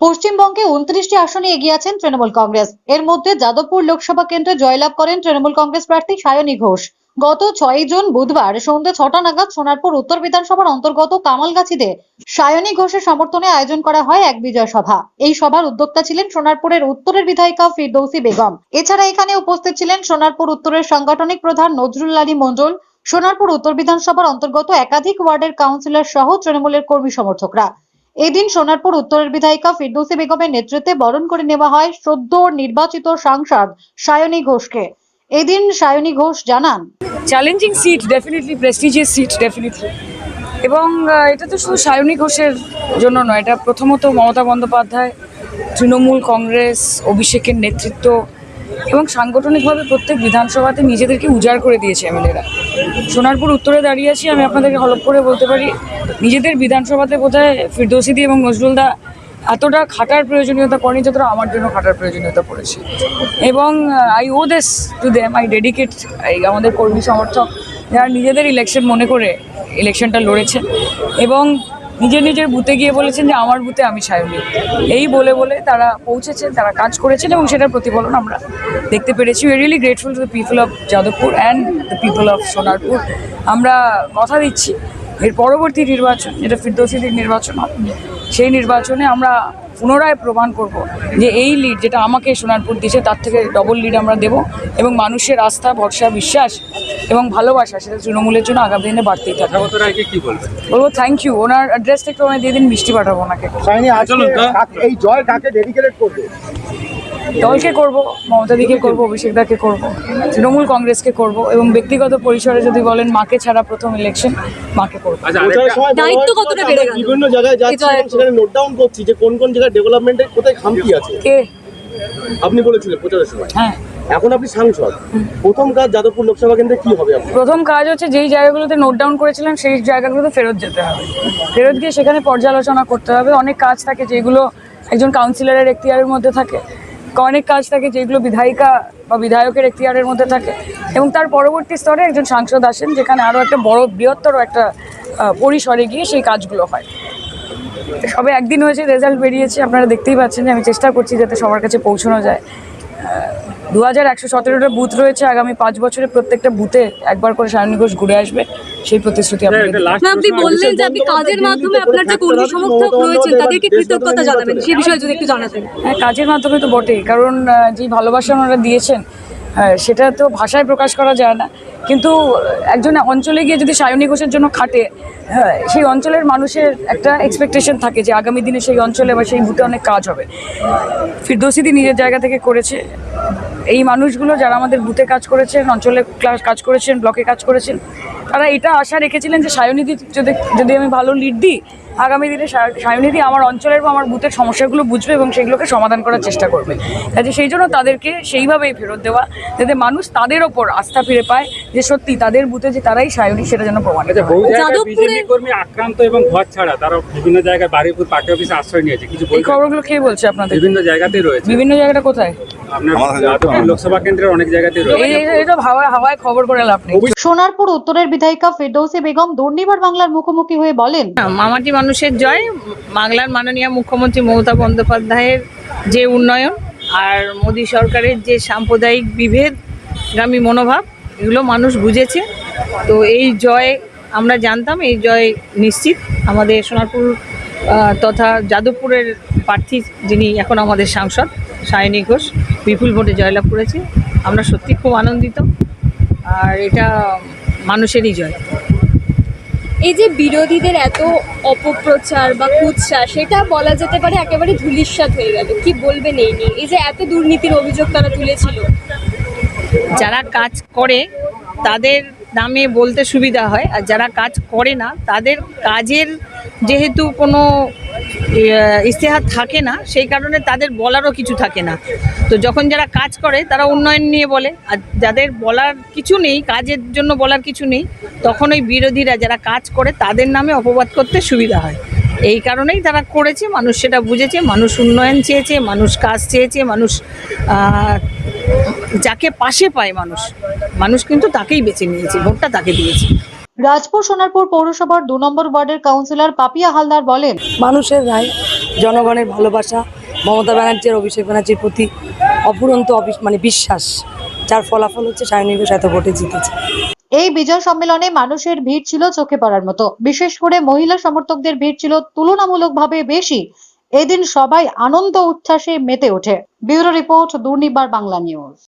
পশ্চিমবঙ্গে উনত্রিশটি আসনে এগিয়ে আছেন তৃণমূল কংগ্রেস। এর মধ্যে যাদবপুর লোকসভা কেন্দ্রে জয়লাভ করেন তৃণমূল কংগ্রেস প্রার্থী সায়নী ঘোষ। গত ছয় জুন বুধবার সন্ধ্যে ছটা নাগাদ সোনারপুর উত্তর বিধানসভার অন্তর্গত কামালগাছিতে সায়নী ঘোষের সমর্থনে আয়োজন করা হয় এক বিজয় সভা। এই সভার উদ্যোক্তা ছিলেন সোনারপুরের উত্তরের বিধায়িকা ফিরদৌসি বেগম। এছাড়া এখানে উপস্থিত ছিলেন সোনারপুর উত্তরের সাংগঠনিক প্রধান নজরুল আলী মণ্ডল, সোনারপুর উত্তর বিধানসভার অন্তর্গত একাধিক ওয়ার্ডের কাউন্সিলর সহ তৃণমূলের কর্মী সমর্থকরা। এদিন সোনারপুর উত্তরের বিধায়িকা ফিরদৌসি বেগমের নেতৃত্বে বরণ করে নেওয়া হয় সদ্য নির্বাচিত সাংসদ সায়নী ঘোষকে। এদিন সায়নী ঘোষ জানান challenging seat definitely prestigious seat definitely এবং এটা তো শুধু সায়নী ঘোষের জন্য নয়, এটা প্রথমত মমতা বন্দ্যোপাধ্যায়, তৃণমূল কংগ্রেস, অভিষেকের নেতৃত্ব এবং সাংগঠনিকভাবে প্রত্যেক বিধানসভাতে নিজেদেরকে উজাড় করে দিয়েছে এমএলএরা। সোনারপুর উত্তরে দাঁড়িয়ে আছি, আমি আপনাদেরকে হলপ করে বলতে পারি, নিজেদের বিধানসভাতে বোধহয় ফিরদৌসিদি এবং নজরুলদা এতটা খাটার প্রয়োজনীয়তা করেনি যতটা আমার জন্য খাটার প্রয়োজনীয়তা পড়েছে। এবং I owe this to them I dedicate আমাদের কর্মী সমর্থক, যারা নিজেদের ইলেকশন মনে করে ইলেকশনটা লড়েছে এবং নিজের নিজের বুথে গিয়ে বলেছেন যে আমার বুথে আমি সায়নি এই বলে বলে তারা পৌঁছেছেন, তারা কাজ করেছেন এবং সেটার প্রতিফলন আমরা দেখতে পেরেছি। We really grateful to the people of Jadavpur and the people of Sonarpur. আমরা কথা দিচ্ছি, এর পরবর্তী নির্বাচন, যেটা ফিরদৌসিদির নির্বাচন সেই নির্বাচনে আমরা পুনরায় প্রমাণ করব যে এই লিড যেটা আমাকে সোনারপুর দিয়েছে তার থেকে ডবল লিড আমরা দেব এবং মানুষের আস্থা ভরসা বিশ্বাস এবং ভালোবাসা সেটা তৃণমূলের জন্য আগামী দিনে বাড়তেই থাকে বলব থ্যাংক ইউ ওনার অ্যাড্রেসটা একটু আমায় দিয়ে দিন মিষ্টি পাঠাবো ওনাকে। এই জয় কাকে ডেডিকেট করবে? দলকে করব মমতাদিকে করব অভিষেক দাকে করব তৃণমূল কংগ্রেসকে করব এবং ব্যক্তিগত পরিসরে যদি বলেন মাকে ছাড়া প্রথম ইলেকশন মাকে করব। আচ্ছা দায়িত্ব কতটা বেড়ে গেল? বিভিন্ন জায়গায় যাচ্ছি সেখানে নোট ডাউন করছি যে কোন কোন জায়গায় ডেভেলপমেন্টের কোথায় খামতি আছে। কে আপনি বলেছিলেন প্রচারের সময়। হ্যাঁ। এখন আপনি সাংসদ। প্রথম কাজ যাদবপুর লোকসভা কেন্দ্রে কি হবে প্রথম কাজ হচ্ছে যেই জায়গাগুলোতে নোট ডাউন করেছিলাম সেই জায়গাগুলোতে ফেরত যেতে হবে। ফেরত গিয়ে সেখানে পর্যালোচনা করতে হবে। অনেক কাজ থাকে যেগুলো একজন কাউন্সিলরের এখতিয়ারের মধ্যে থাকে। অনেক কাজ থাকে, যেগুলো বিধায়িকা বা বিধায়কের এখতিয়ারের মধ্যে থাকে। এবং তার পরবর্তী স্তরে একজন সাংসদ আসেন, যেখানে আরও একটা বড়, বৃহত্তর একটা পরিসরে গিয়ে সেই কাজগুলো হয়। সবে একদিন হয়েছে, রেজাল্ট বেরিয়েছে, আপনারা দেখতেই পাচ্ছেন যে আমি চেষ্টা করছি যাতে সবার কাছে পৌঁছানো যায়। দু হাজার একশো সতেরোটা বুথ রয়েছে। আগামী পাঁচ বছরে প্রত্যেকটা বুথে একবার করে সায়নী ঘোষ ঘুরে আসবে। সেই প্রতিশ্রুতি আপনি বললেন যে আপনি কাজের মাধ্যমে আপনার যে কর্মী সমর্থক রয়েছেন তাদেরকে কৃতজ্ঞতা জানাবেন সে বিষয়ে যদি একটু জানাতেন। হ্যাঁ কাজের মাধ্যমে তো বটেই কারণ যেই ভালোবাসা ওনারা দিয়েছেন আহ, সেটা তো ভাষায় প্রকাশ করা যায় না। কিন্তু একজন অঞ্চলে গিয়ে যদি সায়নী ঘোষের জন্য খাটে হ্যাঁ, সেই অঞ্চলের মানুষের একটা এক্সপেকটেশন থাকে যে আগামী দিনে সেই অঞ্চলে বা সেই বুথে অনেক কাজ হবে। ফিরদৌসিদি নিজের জায়গা থেকে করেছে এই মানুষগুলো যারা আমাদের বুথে কাজ করেছেন অঞ্চলে ক্লাস কাজ করেছেন ব্লকে কাজ করেছেন তারা এটা আশা রেখেছিলেন যে সায়নিধি যদি যদি আমি ভালো লিড দিই আগামী দিনে সায়নিধি আমার অঞ্চলের বা আমার বুথের সমস্যাগুলো বুঝবে এবং সেগুলোকে সমাধান করার চেষ্টা করবে। কাজে সেই জন্য তাদেরকে সেইভাবেই ফেরত দেওয়া যাতে মানুষ তাদের ওপর আস্থা ফিরে পায় যে সত্যি তাদের বুথে যে তারাই সায়নী সেটা যেন কর্মী আক্রান্ত এবং ঘর ছাড়া তারা বিভিন্ন জায়গায় বাড়িপুর পার্টি অফিসে আশ্রয় নিয়েছে কিছু এই খবরগুলো কে বলছে আপনাদের? বিভিন্ন জায়গাতেই রয়েছে। বিভিন্ন জায়গাটা কোথায়? সোনারপুর উত্তরের বিধায়িকা ফিরদৌসি বেগম দুর্নিবার বাংলার মুখোমুখি হয়ে বলেন মামাটি মানুষের জয় বাংলার মাননীয় মুখ্যমন্ত্রী মমতা বন্দ্যোপাধ্যায়ের যে উন্নয়ন আর মোদী সরকারের যে সাম্প্রদায়িক বিভেদগামী মনোভাব এগুলো মানুষ বুঝেছে। তো এই জয় আমরা জানতাম এই জয় নিশ্চিত। আমাদের সোনারপুর তথা যাদবপুরের প্রার্থী যিনি এখন আমাদের সাংসদ সায়নী ঘোষ। বিপুল ভোটে জয়লাভ করেছে। আমরা সত্যি খুব আনন্দিত। আর এটা মানুষেরই জয়। এই যে বিরোধীদের এত অপপ্রচার বা কুৎসা সেটা বলা যেতে পারে একেবারে ধুলিস্বাদ হয়ে গেল। কি বলবেন এই নিয়ে? এই যে এত দুর্নীতির অভিযোগ তারা তুলেছিল। যারা কাজ করে তাদের নামে বলতে সুবিধা হয়। আর যারা কাজ করে না তাদের কাজের যেহেতু কোনো ইশতেহার থাকে না, সেই কারণে তাদের বলারও কিছু থাকে না। তো যখন যারা কাজ করে, তারা উন্নয়ন নিয়ে বলে। আর যাদের বলার কিছু নেই, কাজের জন্য বলার কিছু নেই, তখন ওই বিরোধীরা যারা কাজ করে, তাদের নামে অপবাদ করতে সুবিধা হয়। এই কারণেই তারা করেছে, মানুষ সেটা বুঝেছে, মানুষ উন্নয়ন চেয়েছে, মানুষ কাজ চেয়েছে, মানুষ যাকে পাশে পায় মানুষ মানুষ কিন্তু তাকেই বেছে নিয়েছে, ভোটটা তাকে দিয়েছে। রাজপুর সোনারপুর পৌরসভার দু নম্বর ওয়ার্ডের কাউন্সিলর পাপিয়া হালদার বলেন মানুষের রায় জনগণের ভালোবাসা মমতা ব্যানার্জির অভিষেক ব্যানার্জির প্রতি অপুরন্ত মানে বিশ্বাস যার ফলাফল হচ্ছে সায়নী ঘোষ এত ভোটে জিতেছে। এই বিজয় সম্মেলনে মানুষের ভিড় ছিল চোখে পড়ার মতো। বিশেষ করে মহিলা সমর্থকদের ভিড় ছিল তুলনামূলকভাবে বেশি। এদিন সবাই আনন্দ উচ্ছ্বাসে মেতে ওঠে। Bureau report Durnibar Bangla news.